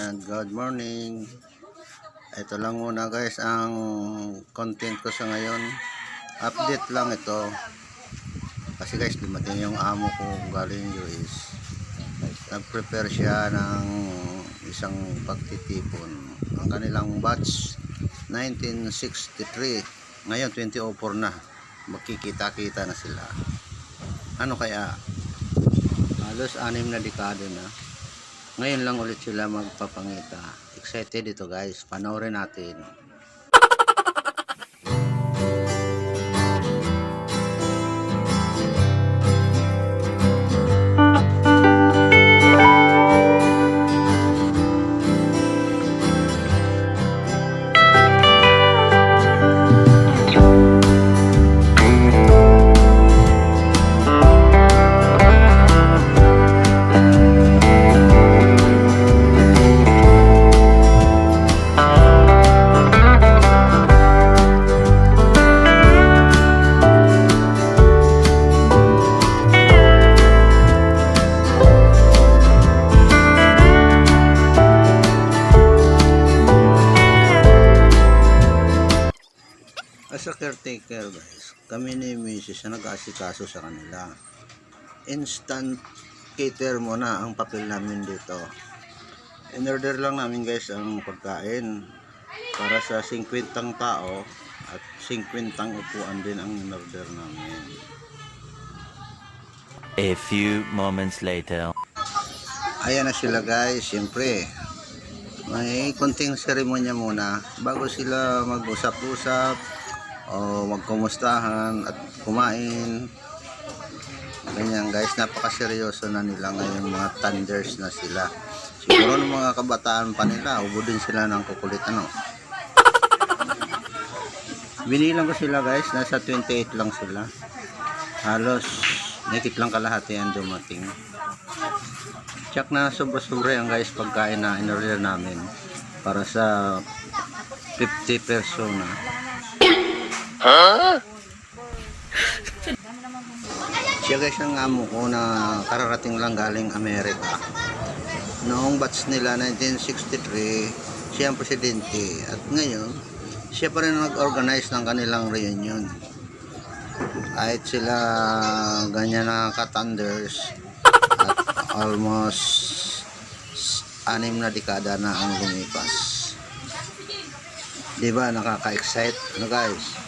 and good morning. Ito lang muna guys ang content ko sa ngayon. Update lang ito. Kasi guys dumating yung amo ko galing US. Nag-prepare siya ng isang pagtitipon. Ang kanilang batch 1963. Ngayon 2004 na. Magkikita-kita na sila. Ano kaya halos anim na dekada na ngayon lang ulit sila magpapangita. Excited ito guys. Panoorin natin caretaker guys. Kami ni Mrs. na nag-aasikaso sa kanila. Instant cater mo na ang papel namin dito. In order lang namin guys ang pagkain. Para sa 50 tao at 50 upuan din ang in order namin. A few moments later. ayan na sila guys. Siyempre may konting seremonya muna bago sila mag-usap-usap o magkumustahan at kumain. Ganyan guys napakaseryoso na nila ngayon mga thunders na sila. Siguro ng mga kabataan pa nila ubo din sila ng kukulit ano? Binilang ko sila guys nasa 28 lang sila. Halos nakit lang kalahati ang dumating. Check na sobra-sobra yan guys pagkain na in-order namin para sa 50 persona. Siya guys ang amo ko na kararating lang galing Amerika. Noong batch nila 1963, siya ang presidente at ngayon siya pa rin nag-organize ng kanilang reunion. Kahit sila ganyan na katanders at almost anim na dekada na ang lumipas. Di ba nakaka-excite? Ano guys?